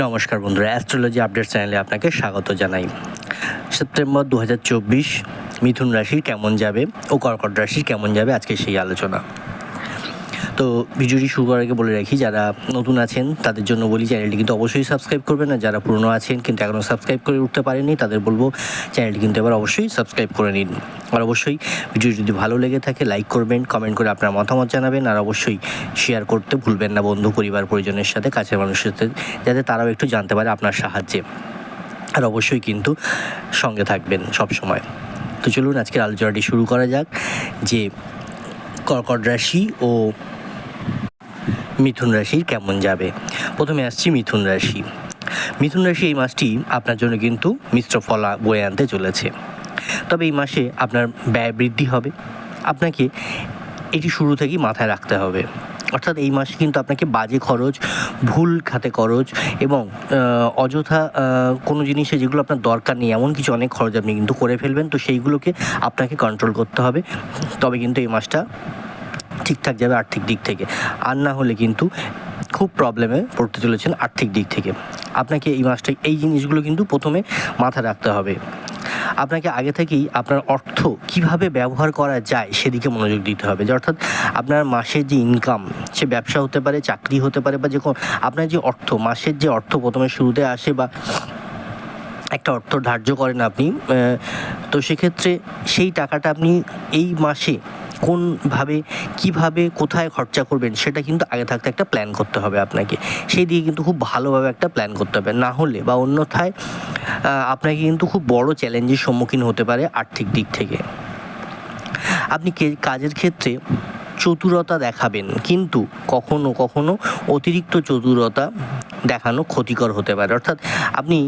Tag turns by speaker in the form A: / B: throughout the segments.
A: নমস্কার বন্ধুরা astrology update চ্যানেলে আপনাকে স্বাগত জানাই সেপ্টেম্বর দু মিথুন রাশির কেমন যাবে ও কর্কট রাশির কেমন যাবে আজকে সেই আলোচনা তো ভিডিওটি শুরু করার আগে বলে রাখি যারা নতুন আছেন তাদের জন্য বলি চ্যানেলটি কিন্তু অবশ্যই সাবস্ক্রাইব করবেন আর যারা পুরনো আছেন কিন্তু এখনও সাবস্ক্রাইব করে উঠতে পারেননি তাদের বলবো চ্যানেলটি কিন্তু এবার অবশ্যই সাবস্ক্রাইব করে নিন আর অবশ্যই ভিডিও যদি ভালো লেগে থাকে লাইক করবেন কমেন্ট করে আপনার মতামত জানাবেন আর অবশ্যই শেয়ার করতে ভুলবেন না বন্ধু পরিবার পরিজনের সাথে কাছের মানুষের সাথে যাতে তারাও একটু জানতে পারে আপনার সাহায্যে আর অবশ্যই কিন্তু সঙ্গে থাকবেন সব সময় তো চলুন আজকের আলোচনাটি শুরু করা যাক যে কর্কট রাশি ও মিথুন রাশির কেমন যাবে প্রথমে আসছি মিথুন রাশি মিথুন রাশি এই মাসটি আপনার জন্য কিন্তু মিশ্র ফলা বয়ে আনতে চলেছে তবে এই মাসে আপনার ব্যয় বৃদ্ধি হবে আপনাকে এটি শুরু থেকেই মাথায় রাখতে হবে অর্থাৎ এই মাসে কিন্তু আপনাকে বাজে খরচ ভুল খাতে খরচ এবং অযথা কোনো জিনিসে যেগুলো আপনার দরকার নেই এমন কিছু অনেক খরচ আপনি কিন্তু করে ফেলবেন তো সেইগুলোকে আপনাকে কন্ট্রোল করতে হবে তবে কিন্তু এই মাসটা ঠিকঠাক যাবে আর্থিক দিক থেকে আর না হলে কিন্তু খুব প্রবলেমে পড়তে চলেছেন আর্থিক দিক থেকে আপনাকে এই মাসটা এই জিনিসগুলো কিন্তু প্রথমে মাথা রাখতে হবে আপনাকে আগে থেকেই আপনার অর্থ কিভাবে ব্যবহার করা যায় সেদিকে মনোযোগ দিতে হবে যে অর্থাৎ আপনার মাসের যে ইনকাম সে ব্যবসা হতে পারে চাকরি হতে পারে বা যে কোনো আপনার যে অর্থ মাসের যে অর্থ প্রথমে শুরুতে আসে বা একটা অর্থ ধার্য করেন আপনি তো সেক্ষেত্রে সেই টাকাটা আপনি এই মাসে কোনভাবে কিভাবে কোথায় খরচা করবেন সেটা কিন্তু আগে থাকতে একটা প্ল্যান করতে হবে আপনাকে সেই দিকে কিন্তু খুব ভালোভাবে একটা প্ল্যান করতে হবে না হলে বা অন্যথায় আপনাকে কিন্তু খুব বড় চ্যালেঞ্জের সম্মুখীন হতে পারে আর্থিক দিক থেকে আপনি কাজের ক্ষেত্রে চতুরতা দেখাবেন কিন্তু কখনো কখনো অতিরিক্ত চতুরতা দেখানো ক্ষতিকর হতে পারে অর্থাৎ আপনি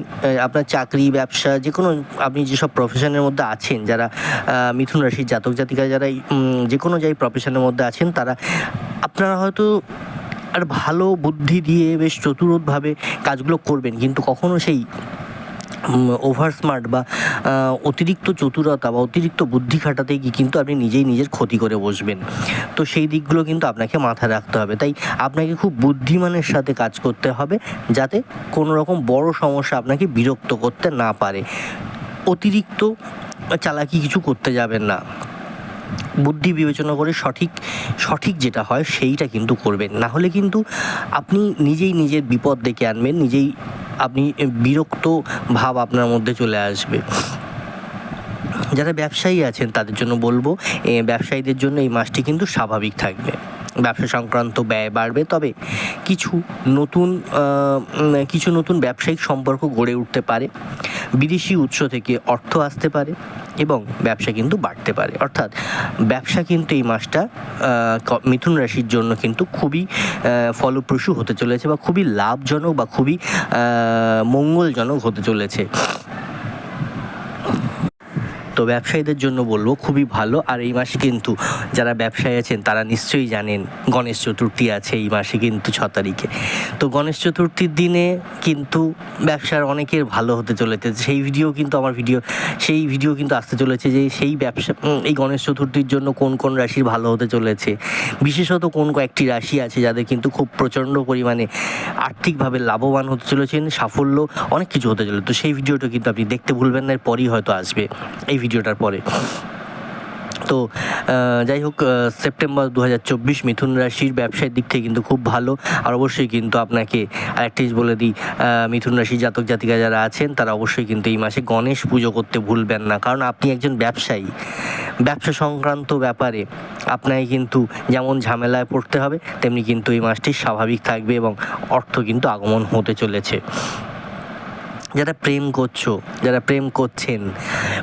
A: আপনার চাকরি ব্যবসা যে কোনো আপনি যেসব প্রফেশনের মধ্যে আছেন যারা মিথুন রাশির জাতক জাতিকা যারা যে কোনো যাই প্রফেশনের মধ্যে আছেন তারা আপনারা হয়তো আর ভালো বুদ্ধি দিয়ে বেশ চতুরভাবে কাজগুলো করবেন কিন্তু কখনো সেই ওভার স্মার্ট বা অতিরিক্ত চতুরতা বা অতিরিক্ত বুদ্ধি খাটাতে গিয়ে কিন্তু আপনি নিজেই নিজের ক্ষতি করে বসবেন তো সেই দিকগুলো কিন্তু আপনাকে মাথায় রাখতে হবে তাই আপনাকে খুব বুদ্ধিমানের সাথে কাজ করতে হবে যাতে কোনো রকম বড় সমস্যা আপনাকে বিরক্ত করতে না পারে অতিরিক্ত চালাকি কিছু করতে যাবেন না বুদ্ধি বিবেচনা করে সঠিক সঠিক যেটা হয় সেইটা কিন্তু করবেন না হলে কিন্তু আপনি নিজেই নিজের বিপদ ডেকে আনবেন নিজেই আপনি বিরক্ত ভাব আপনার মধ্যে চলে আসবে যারা ব্যবসায়ী আছেন তাদের জন্য বলবো ব্যবসায়ীদের জন্য এই মাসটি কিন্তু স্বাভাবিক থাকবে ব্যবসা সংক্রান্ত ব্যয় বাড়বে তবে কিছু নতুন কিছু নতুন ব্যবসায়িক সম্পর্ক গড়ে উঠতে পারে বিদেশি উৎস থেকে অর্থ আসতে পারে এবং ব্যবসা কিন্তু বাড়তে পারে অর্থাৎ ব্যবসা কিন্তু এই মাসটা মিথুন রাশির জন্য কিন্তু খুবই ফলপ্রসূ হতে চলেছে বা খুবই লাভজনক বা খুবই মঙ্গলজনক হতে চলেছে তো ব্যবসায়ীদের জন্য বলবো খুবই ভালো আর এই মাসে কিন্তু যারা ব্যবসায়ী আছেন তারা নিশ্চয়ই জানেন গণেশ চতুর্থী আছে এই মাসে কিন্তু ছ তারিখে তো গণেশ চতুর্থীর দিনে কিন্তু ব্যবসার অনেকের ভালো হতে চলেছে সেই ভিডিও কিন্তু আমার ভিডিও সেই ভিডিও কিন্তু আসতে চলেছে যে সেই ব্যবসা এই গণেশ চতুর্থীর জন্য কোন কোন রাশির ভালো হতে চলেছে বিশেষত কোন কয়েকটি রাশি আছে যাদের কিন্তু খুব প্রচণ্ড পরিমাণে আর্থিকভাবে লাভবান হতে চলেছেন সাফল্য অনেক কিছু হতে চলেছে তো সেই ভিডিওটা কিন্তু আপনি দেখতে ভুলবেন না এরপরই হয়তো আসবে এই ভিডিওটার পরে তো যাই হোক সেপ্টেম্বর দু হাজার চব্বিশ মিথুন রাশির ব্যবসার দিক থেকে কিন্তু খুব ভালো আর অবশ্যই কিন্তু আপনাকে আরেকটি বলে দিই মিথুন রাশির জাতক জাতিকা যারা আছেন তারা অবশ্যই কিন্তু এই মাসে গণেশ পুজো করতে ভুলবেন না কারণ আপনি একজন ব্যবসায়ী ব্যবসা সংক্রান্ত ব্যাপারে আপনাকে কিন্তু যেমন ঝামেলায় পড়তে হবে তেমনি কিন্তু এই মাসটি স্বাভাবিক থাকবে এবং অর্থ কিন্তু আগমন হতে চলেছে যারা প্রেম করছো যারা প্রেম করছেন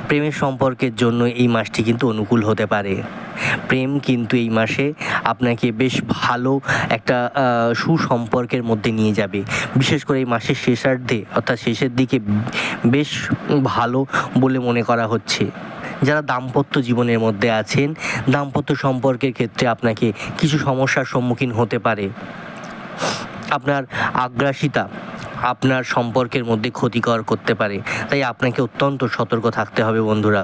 A: প্রেমের সম্পর্কের জন্য এই মাসটি কিন্তু অনুকূল হতে পারে প্রেম কিন্তু এই মাসে আপনাকে বেশ ভালো একটা সুসম্পর্কের মধ্যে নিয়ে যাবে বিশেষ করে এই মাসের শেষার্ধে অর্থাৎ শেষের দিকে বেশ ভালো বলে মনে করা হচ্ছে যারা দাম্পত্য জীবনের মধ্যে আছেন দাম্পত্য সম্পর্কের ক্ষেত্রে আপনাকে কিছু সমস্যার সম্মুখীন হতে পারে আপনার আগ্রাসিতা আপনার সম্পর্কের মধ্যে ক্ষতিকর করতে পারে তাই আপনাকে অত্যন্ত সতর্ক থাকতে হবে বন্ধুরা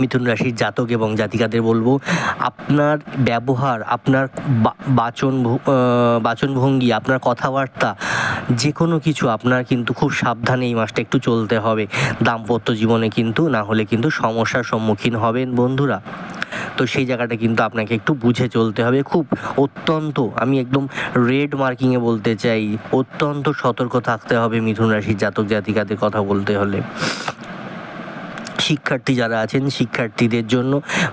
A: মিথুন রাশির জাতক এবং জাতিকাদের বলবো আপনার ব্যবহার আপনার বাচন বাচনভঙ্গি আপনার কথাবার্তা যে কোনো কিছু আপনার কিন্তু খুব সাবধানে এই মাসটা একটু চলতে হবে দাম্পত্য জীবনে কিন্তু না হলে কিন্তু সমস্যার সম্মুখীন হবেন বন্ধুরা তো সেই জায়গাটা কিন্তু আপনাকে একটু বুঝে চলতে হবে খুব অত্যন্ত আমি একদম রেড মার্কিংয়ে বলতে চাই অত্যন্ত সতর্ক থাকতে হবে মিথুন রাশির জাতক জাতিকাদের কথা বলতে হলে শিক্ষার্থী যারা আছেন শিক্ষার্থীদের জন্য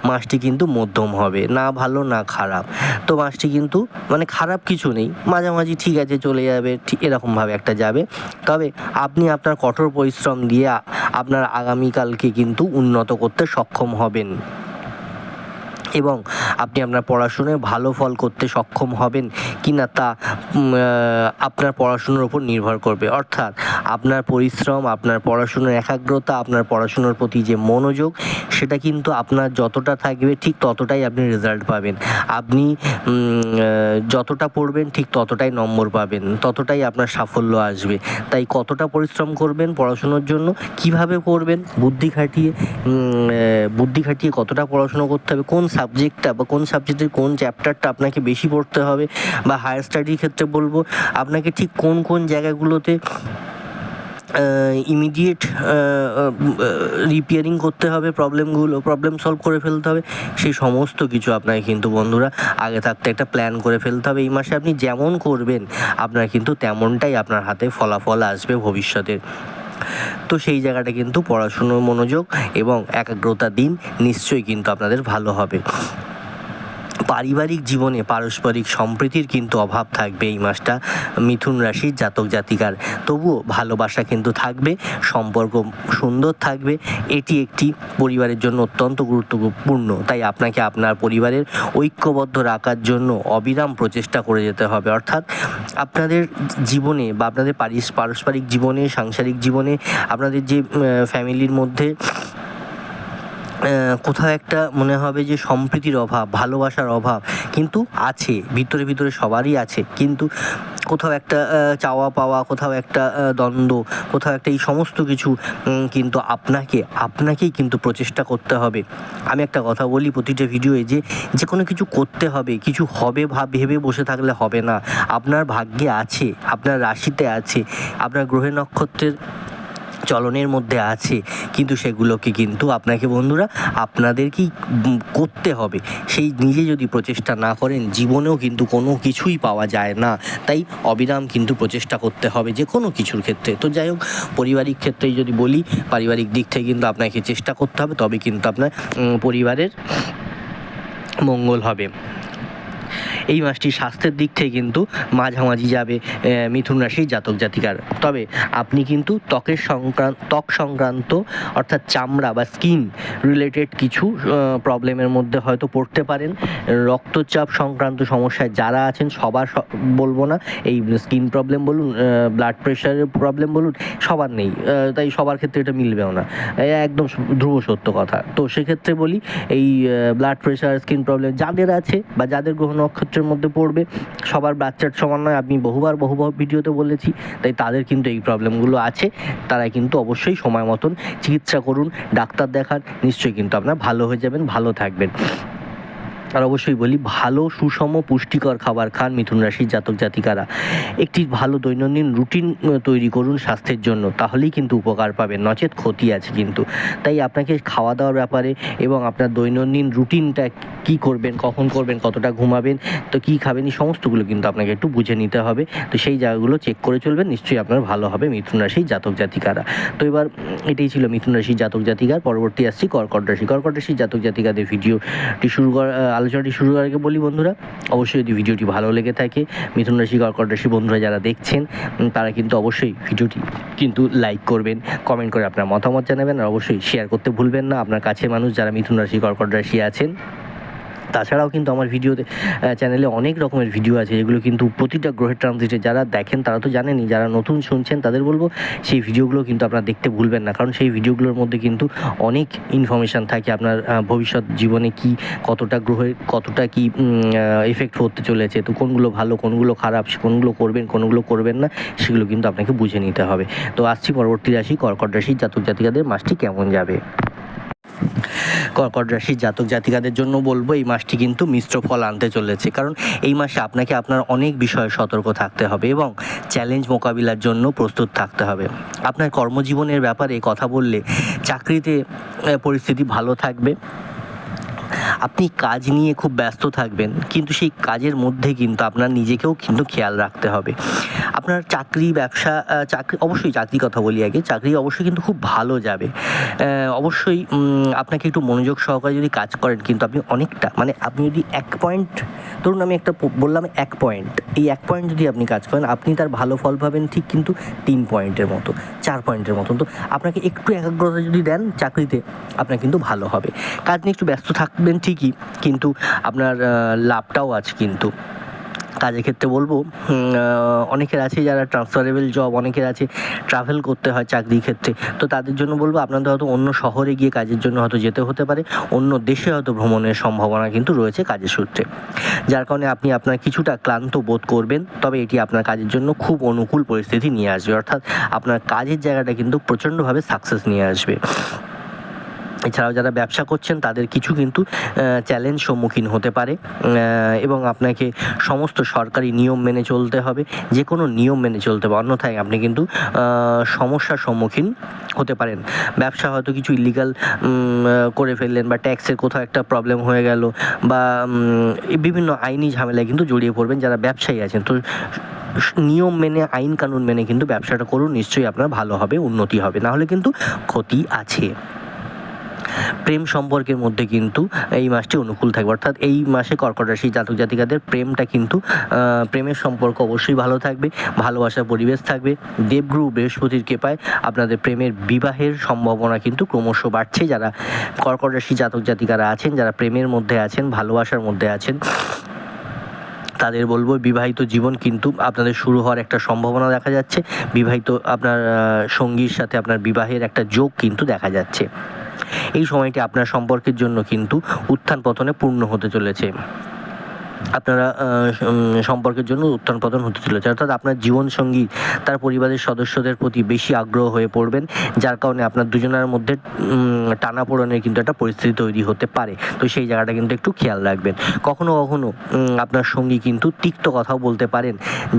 A: মাসটি কিন্তু মধ্যম হবে না ভালো না খারাপ তো মাসটি কিন্তু মানে খারাপ কিছু নেই মাঝামাঝি ঠিক আছে চলে যাবে ঠিক এরকমভাবে একটা যাবে তবে আপনি আপনার কঠোর পরিশ্রম দিয়ে আপনার আগামীকালকে কিন্তু উন্নত করতে সক্ষম হবেন এবং আপনি আপনার পড়াশুনোয় ভালো ফল করতে সক্ষম হবেন কি না তা আপনার পড়াশুনোর উপর নির্ভর করবে অর্থাৎ আপনার পরিশ্রম আপনার পড়াশুনোর একাগ্রতা আপনার পড়াশুনোর প্রতি যে মনোযোগ সেটা কিন্তু আপনার যতটা থাকবে ঠিক ততটাই আপনি রেজাল্ট পাবেন আপনি যতটা পড়বেন ঠিক ততটাই নম্বর পাবেন ততটাই আপনার সাফল্য আসবে তাই কতটা পরিশ্রম করবেন পড়াশুনোর জন্য কিভাবে করবেন বুদ্ধি খাটিয়ে বুদ্ধি খাটিয়ে কতটা পড়াশুনো করতে হবে কোন সাবজেক্টটা বা কোন সাবজেক্টের কোন চ্যাপ্টারটা আপনাকে বেশি পড়তে হবে বা হায়ার স্টাডির ক্ষেত্রে বলবো আপনাকে ঠিক কোন কোন জায়গাগুলোতে ইমিডিয়েট রিপেয়ারিং করতে হবে প্রবলেমগুলো প্রবলেম সলভ করে ফেলতে হবে সেই সমস্ত কিছু আপনাকে কিন্তু বন্ধুরা আগে থাকতে একটা প্ল্যান করে ফেলতে হবে এই মাসে আপনি যেমন করবেন আপনার কিন্তু তেমনটাই আপনার হাতে ফলাফল আসবে ভবিষ্যতের তো সেই জায়গাটা কিন্তু পড়াশুনোর মনোযোগ এবং একাগ্রতা দিন নিশ্চয়ই কিন্তু আপনাদের ভালো হবে পারিবারিক জীবনে পারস্পরিক সম্প্রীতির কিন্তু অভাব থাকবে এই মাসটা মিথুন রাশির জাতক জাতিকার তবুও ভালোবাসা কিন্তু থাকবে সম্পর্ক সুন্দর থাকবে এটি একটি পরিবারের জন্য অত্যন্ত গুরুত্বপূর্ণ তাই আপনাকে আপনার পরিবারের ঐক্যবদ্ধ রাখার জন্য অবিরাম প্রচেষ্টা করে যেতে হবে অর্থাৎ আপনাদের জীবনে বা আপনাদের পারস্পরিক জীবনে সাংসারিক জীবনে আপনাদের যে ফ্যামিলির মধ্যে কোথাও একটা মনে হবে যে সম্প্রীতির অভাব ভালোবাসার অভাব কিন্তু আছে ভিতরে ভিতরে সবারই আছে কিন্তু কোথাও একটা চাওয়া পাওয়া কোথাও একটা দ্বন্দ্ব কোথাও একটা এই সমস্ত কিছু কিন্তু আপনাকে আপনাকেই কিন্তু প্রচেষ্টা করতে হবে আমি একটা কথা বলি প্রতিটা ভিডিওয়ে যে যে কোনো কিছু করতে হবে কিছু হবে ভাব ভেবে বসে থাকলে হবে না আপনার ভাগ্যে আছে আপনার রাশিতে আছে আপনার গ্রহে নক্ষত্রের চলনের মধ্যে আছে কিন্তু সেগুলোকে কিন্তু আপনাকে বন্ধুরা আপনাদেরকেই করতে হবে সেই নিজে যদি প্রচেষ্টা না করেন জীবনেও কিন্তু কোনো কিছুই পাওয়া যায় না তাই অবিরাম কিন্তু প্রচেষ্টা করতে হবে যে কোনো কিছুর ক্ষেত্রে তো যাই হোক পারিবারিক ক্ষেত্রেই যদি বলি পারিবারিক দিক থেকে কিন্তু আপনাকে চেষ্টা করতে হবে তবে কিন্তু আপনার পরিবারের মঙ্গল হবে এই মাসটি স্বাস্থ্যের দিক থেকে কিন্তু মাঝামাঝি যাবে মিথুন রাশির জাতক জাতিকার তবে আপনি কিন্তু ত্বকের সংক্রান্ত ত্বক সংক্রান্ত অর্থাৎ চামড়া বা স্কিন রিলেটেড কিছু প্রবলেমের মধ্যে হয়তো পড়তে পারেন রক্তচাপ সংক্রান্ত সমস্যায় যারা আছেন সবার বলবো না এই স্কিন প্রবলেম বলুন ব্লাড প্রেশারের প্রবলেম বলুন সবার নেই তাই সবার ক্ষেত্রে এটা মিলবেও না একদম ধ্রুব সত্য কথা তো সেক্ষেত্রে বলি এই ব্লাড প্রেশার স্কিন প্রবলেম যাদের আছে বা যাদের গ্রহ নক্ষত্র খরচের মধ্যে পড়বে সবার বাচ্চার সমান নয় আমি বহুবার বহুবার ভিডিওতে বলেছি তাই তাদের কিন্তু এই প্রবলেমগুলো আছে তারা কিন্তু অবশ্যই সময় মতন চিকিৎসা করুন ডাক্তার দেখান নিশ্চয়ই কিন্তু আপনার ভালো হয়ে যাবেন ভালো থাকবেন আর অবশ্যই বলি ভালো সুষম পুষ্টিকর খাবার খান মিথুন রাশির জাতক জাতিকারা একটি ভালো দৈনন্দিন রুটিন তৈরি করুন স্বাস্থ্যের জন্য তাহলেই কিন্তু উপকার পাবেন নচেত ক্ষতি আছে কিন্তু তাই আপনাকে খাওয়া দাওয়ার ব্যাপারে এবং আপনার দৈনন্দিন রুটিনটা কি করবেন কখন করবেন কতটা ঘুমাবেন তো কি খাবেন এই সমস্তগুলো কিন্তু আপনাকে একটু বুঝে নিতে হবে তো সেই জায়গাগুলো চেক করে চলবেন নিশ্চয়ই আপনার ভালো হবে মিথুন রাশির জাতক জাতিকারা তো এবার এটাই ছিল মিথুন রাশির জাতক জাতিকার পরবর্তী আসছি কর্কট রাশি কর্কট রাশির জাতক জাতিকাদের ভিডিওটি শুরু করা আলোচনাটি শুরু করার আগে বলি বন্ধুরা অবশ্যই যদি ভিডিওটি ভালো লেগে থাকে মিথুন রাশি কর্কট রাশি বন্ধুরা যারা দেখছেন তারা কিন্তু অবশ্যই ভিডিওটি কিন্তু লাইক করবেন কমেন্ট করে আপনার মতামত জানাবেন আর অবশ্যই শেয়ার করতে ভুলবেন না আপনার কাছে মানুষ যারা মিথুন রাশি কর্কট রাশি আছেন তাছাড়াও কিন্তু আমার ভিডিওতে চ্যানেলে অনেক রকমের ভিডিও আছে যেগুলো কিন্তু প্রতিটা গ্রহের ট্রানজিটে যারা দেখেন তারা তো জানেনি যারা নতুন শুনছেন তাদের বলবো সেই ভিডিওগুলো কিন্তু আপনারা দেখতে ভুলবেন না কারণ সেই ভিডিওগুলোর মধ্যে কিন্তু অনেক ইনফরমেশান থাকে আপনার ভবিষ্যৎ জীবনে কি কতটা গ্রহের কতটা কি এফেক্ট হতে চলেছে তো কোনগুলো ভালো কোনগুলো খারাপ কোনগুলো করবেন কোনগুলো করবেন না সেগুলো কিন্তু আপনাকে বুঝে নিতে হবে তো আসছি পরবর্তী রাশি কর্কট রাশি জাতক জাতিকাদের মাসটি কেমন যাবে কর্কট রাশির জাতক জাতিকাদের জন্য বলবো এই মাসটি কিন্তু মিশ্র ফল আনতে চলেছে কারণ এই মাসে আপনাকে আপনার অনেক বিষয়ে সতর্ক থাকতে হবে এবং চ্যালেঞ্জ মোকাবিলার জন্য প্রস্তুত থাকতে হবে আপনার কর্মজীবনের ব্যাপারে কথা বললে চাকরিতে পরিস্থিতি ভালো থাকবে আপনি কাজ নিয়ে খুব ব্যস্ত থাকবেন কিন্তু সেই কাজের মধ্যে কিন্তু আপনার নিজেকেও কিন্তু খেয়াল রাখতে হবে আপনার চাকরি ব্যবসা চাকরি অবশ্যই চাকরি কথা বলি আগে চাকরি অবশ্যই কিন্তু খুব ভালো যাবে অবশ্যই আপনাকে একটু মনোযোগ সহকারে যদি কাজ করেন কিন্তু আপনি অনেকটা মানে আপনি যদি এক পয়েন্ট ধরুন আমি একটা বললাম এক পয়েন্ট এই এক পয়েন্ট যদি আপনি কাজ করেন আপনি তার ভালো ফল পাবেন ঠিক কিন্তু তিন পয়েন্টের মতো চার পয়েন্টের মতন তো আপনাকে একটু একাগ্রতা যদি দেন চাকরিতে আপনার কিন্তু ভালো হবে কাজ নিয়ে একটু ব্যস্ত থাকবেন ঠিক ঠিকই কিন্তু আপনার লাভটাও আছে কিন্তু কাজের ক্ষেত্রে বলবো অনেকের আছে যারা ট্রান্সফারেবল জব অনেকের আছে ট্রাভেল করতে হয় চাকরির ক্ষেত্রে তো তাদের জন্য বলবো আপনাদের হয়তো অন্য শহরে গিয়ে কাজের জন্য হয়তো যেতে হতে পারে অন্য দেশে হয়তো ভ্রমণের সম্ভাবনা কিন্তু রয়েছে কাজের সূত্রে যার কারণে আপনি আপনার কিছুটা ক্লান্ত বোধ করবেন তবে এটি আপনার কাজের জন্য খুব অনুকূল পরিস্থিতি নিয়ে আসবে অর্থাৎ আপনার কাজের জায়গাটা কিন্তু প্রচণ্ডভাবে সাকসেস নিয়ে আসবে এছাড়াও যারা ব্যবসা করছেন তাদের কিছু কিন্তু চ্যালেঞ্জ সম্মুখীন হতে পারে এবং আপনাকে সমস্ত সরকারি নিয়ম মেনে চলতে হবে যে কোনো নিয়ম মেনে চলতে হবে অন্যথায় আপনি কিন্তু সমস্যার সম্মুখীন হতে পারেন ব্যবসা হয়তো কিছু ইলিগাল করে ফেললেন বা ট্যাক্সের কোথাও একটা প্রবলেম হয়ে গেল বা বিভিন্ন আইনি ঝামেলায় কিন্তু জড়িয়ে পড়বেন যারা ব্যবসায়ী আছেন তো নিয়ম মেনে আইন কানুন মেনে কিন্তু ব্যবসাটা করুন নিশ্চয়ই আপনার ভালো হবে উন্নতি হবে না হলে কিন্তু ক্ষতি আছে প্রেম সম্পর্কের মধ্যে কিন্তু এই মাসটি অনুকূল থাকবে অর্থাৎ এই মাসে কর্কট রাশি জাতক জাতিকাদের প্রেমটা কিন্তু প্রেমের সম্পর্ক অবশ্যই ভালো থাকবে ভালোবাসার পরিবেশ থাকবে দেবগুরু বৃহস্পতির কৃপায় আপনাদের প্রেমের বিবাহের সম্ভাবনা কিন্তু ক্রমশ বাড়ছে যারা কর্কট রাশি জাতক জাতিকারা আছেন যারা প্রেমের মধ্যে আছেন ভালোবাসার মধ্যে আছেন তাদের বলবো বিবাহিত জীবন কিন্তু আপনাদের শুরু হওয়ার একটা সম্ভাবনা দেখা যাচ্ছে বিবাহিত আপনার সঙ্গীর সাথে আপনার বিবাহের একটা যোগ কিন্তু দেখা যাচ্ছে এই সময়টি আপনার সম্পর্কের জন্য কিন্তু উত্থান পতনে পূর্ণ হতে চলেছে আপনারা সম্পর্কের জন্য উত্থান পতন হতে চলেছে অর্থাৎ আপনার জীবনসঙ্গী তার পরিবারের সদস্যদের প্রতি বেশি আগ্রহ হয়ে পড়বেন যার কারণে আপনার দুজনের মধ্যে টানা পোড়ানোর কিন্তু একটা পরিস্থিতি তৈরি হতে পারে তো সেই জায়গাটা কিন্তু একটু খেয়াল রাখবেন কখনো কখনো আপনার সঙ্গী কিন্তু তিক্ত কথাও বলতে পারেন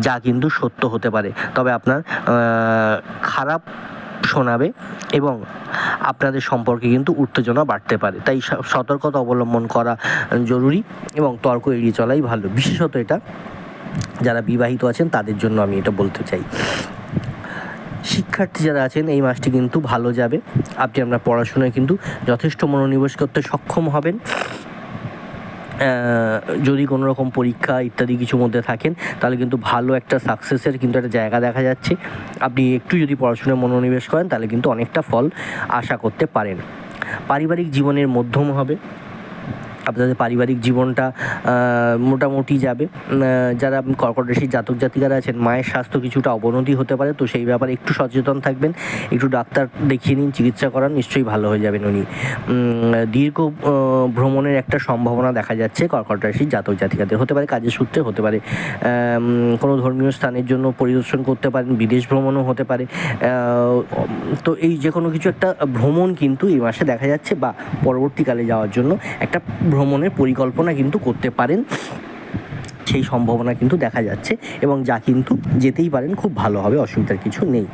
A: যা কিন্তু সত্য হতে পারে তবে আপনার খারাপ শোনাবে এবং আপনাদের সম্পর্কে কিন্তু উত্তেজনা বাড়তে পারে তাই সতর্কতা অবলম্বন করা জরুরি এবং তর্ক এড়িয়ে চলাই ভালো বিশেষত এটা যারা বিবাহিত আছেন তাদের জন্য আমি এটা বলতে চাই শিক্ষার্থী যারা আছেন এই মাসটি কিন্তু ভালো যাবে আপনি আপনার পড়াশোনায় কিন্তু যথেষ্ট মনোনিবেশ করতে সক্ষম হবেন যদি কোনো রকম পরীক্ষা ইত্যাদি কিছুর মধ্যে থাকেন তাহলে কিন্তু ভালো একটা সাকসেসের কিন্তু একটা জায়গা দেখা যাচ্ছে আপনি একটু যদি পড়াশোনায় মনোনিবেশ করেন তাহলে কিন্তু অনেকটা ফল আশা করতে পারেন পারিবারিক জীবনের মধ্যম হবে আপনাদের পারিবারিক জীবনটা মোটামুটি যাবে যারা কর্কট রাশির জাতক জাতিকারা আছেন মায়ের স্বাস্থ্য কিছুটা অবনতি হতে পারে তো সেই ব্যাপারে একটু সচেতন থাকবেন একটু ডাক্তার দেখিয়ে নিন চিকিৎসা করান নিশ্চয়ই ভালো হয়ে যাবেন উনি দীর্ঘ ভ্রমণের একটা সম্ভাবনা দেখা যাচ্ছে কর্কট রাশির জাতক জাতিকাদের হতে পারে কাজের সূত্রে হতে পারে কোনো ধর্মীয় স্থানের জন্য পরিদর্শন করতে পারেন বিদেশ ভ্রমণও হতে পারে তো এই যে কোনো কিছু একটা ভ্রমণ কিন্তু এই মাসে দেখা যাচ্ছে বা পরবর্তীকালে যাওয়ার জন্য একটা ভ্রমণের পরিকল্পনা কিন্তু করতে পারেন সেই সম্ভাবনা কিন্তু দেখা যাচ্ছে এবং যা কিন্তু যেতেই পারেন খুব ভালো হবে অসুবিধার কিছু নেই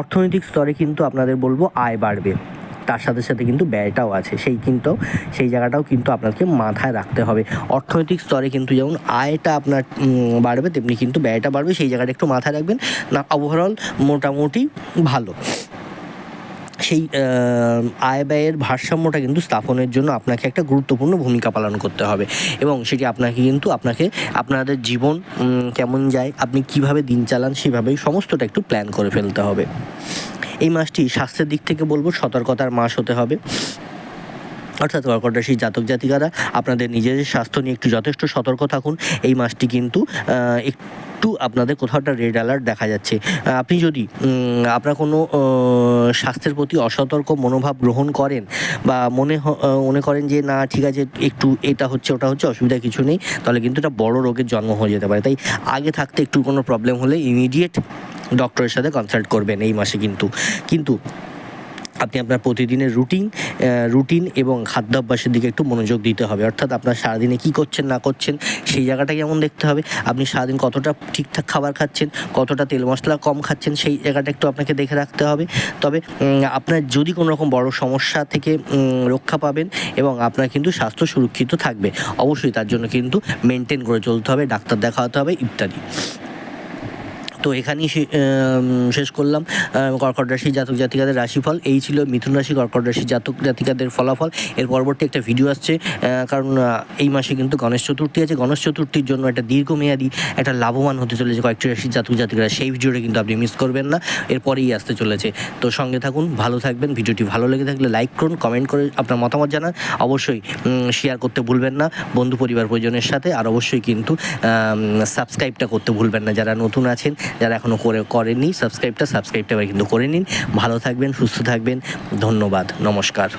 A: অর্থনৈতিক স্তরে কিন্তু আপনাদের বলবো আয় বাড়বে তার সাথে সাথে কিন্তু ব্যয়টাও আছে সেই কিন্তু সেই জায়গাটাও কিন্তু আপনাকে মাথায় রাখতে হবে অর্থনৈতিক স্তরে কিন্তু যেমন আয়টা আপনার বাড়বে তেমনি কিন্তু ব্যয়টা বাড়বে সেই জায়গাটা একটু মাথায় রাখবেন না ওভারঅল মোটামুটি ভালো সেই আয় ব্যয়ের ভারসাম্যটা কিন্তু স্থাপনের জন্য আপনাকে একটা গুরুত্বপূর্ণ ভূমিকা পালন করতে হবে এবং সেটি আপনাকে কিন্তু আপনাকে আপনাদের জীবন কেমন যায় আপনি কিভাবে দিন চালান সেভাবেই সমস্তটা একটু প্ল্যান করে ফেলতে হবে এই মাসটি স্বাস্থ্যের দিক থেকে বলবো সতর্কতার মাস হতে হবে অর্থাৎ কর্কট রাশির জাতক জাতিকারা আপনাদের নিজেদের স্বাস্থ্য নিয়ে একটু যথেষ্ট সতর্ক থাকুন এই মাসটি কিন্তু একটু আপনাদের কোথাও একটা রেড অ্যালার্ট দেখা যাচ্ছে আপনি যদি আপনার কোনো স্বাস্থ্যের প্রতি অসতর্ক মনোভাব গ্রহণ করেন বা মনে মনে করেন যে না ঠিক আছে একটু এটা হচ্ছে ওটা হচ্ছে অসুবিধা কিছু নেই তাহলে কিন্তু এটা বড় রোগের জন্ম হয়ে যেতে পারে তাই আগে থাকতে একটু কোনো প্রবলেম হলে ইমিডিয়েট ডক্টরের সাথে কনসাল্ট করবেন এই মাসে কিন্তু কিন্তু আপনি আপনার প্রতিদিনের রুটিন রুটিন এবং খাদ্যাভ্যাসের দিকে একটু মনোযোগ দিতে হবে অর্থাৎ আপনার সারাদিনে কী করছেন না করছেন সেই জায়গাটা কেমন দেখতে হবে আপনি সারাদিন কতটা ঠিকঠাক খাবার খাচ্ছেন কতটা তেল মশলা কম খাচ্ছেন সেই জায়গাটা একটু আপনাকে দেখে রাখতে হবে তবে আপনার যদি কোনো রকম বড় সমস্যা থেকে রক্ষা পাবেন এবং আপনার কিন্তু স্বাস্থ্য সুরক্ষিত থাকবে অবশ্যই তার জন্য কিন্তু মেনটেন করে চলতে হবে ডাক্তার দেখাতে হবে ইত্যাদি তো এখানেই শেষ করলাম কর্কট রাশি জাতক জাতিকাদের রাশিফল এই ছিল মিথুন রাশি কর্কট রাশি জাতক জাতিকাদের ফলাফল এর পরবর্তী একটা ভিডিও আসছে কারণ এই মাসে কিন্তু গণেশ চতুর্থী আছে গণেশ চতুর্থীর জন্য একটা দীর্ঘমেয়াদী একটা লাভবান হতে চলেছে কয়েকটি রাশির জাতক জাতিকারা সেই ভিডিওটা কিন্তু আপনি মিস করবেন না এরপরেই আসতে চলেছে তো সঙ্গে থাকুন ভালো থাকবেন ভিডিওটি ভালো লেগে থাকলে লাইক করুন কমেন্ট করে আপনার মতামত জানান অবশ্যই শেয়ার করতে ভুলবেন না বন্ধু পরিবার পরিজনের সাথে আর অবশ্যই কিন্তু সাবস্ক্রাইবটা করতে ভুলবেন না যারা নতুন আছেন যারা এখনও করে করেনি সাবস্ক্রাইবটা সাবস্ক্রাইবটা কিন্তু করে নিন ভালো থাকবেন সুস্থ থাকবেন ধন্যবাদ নমস্কার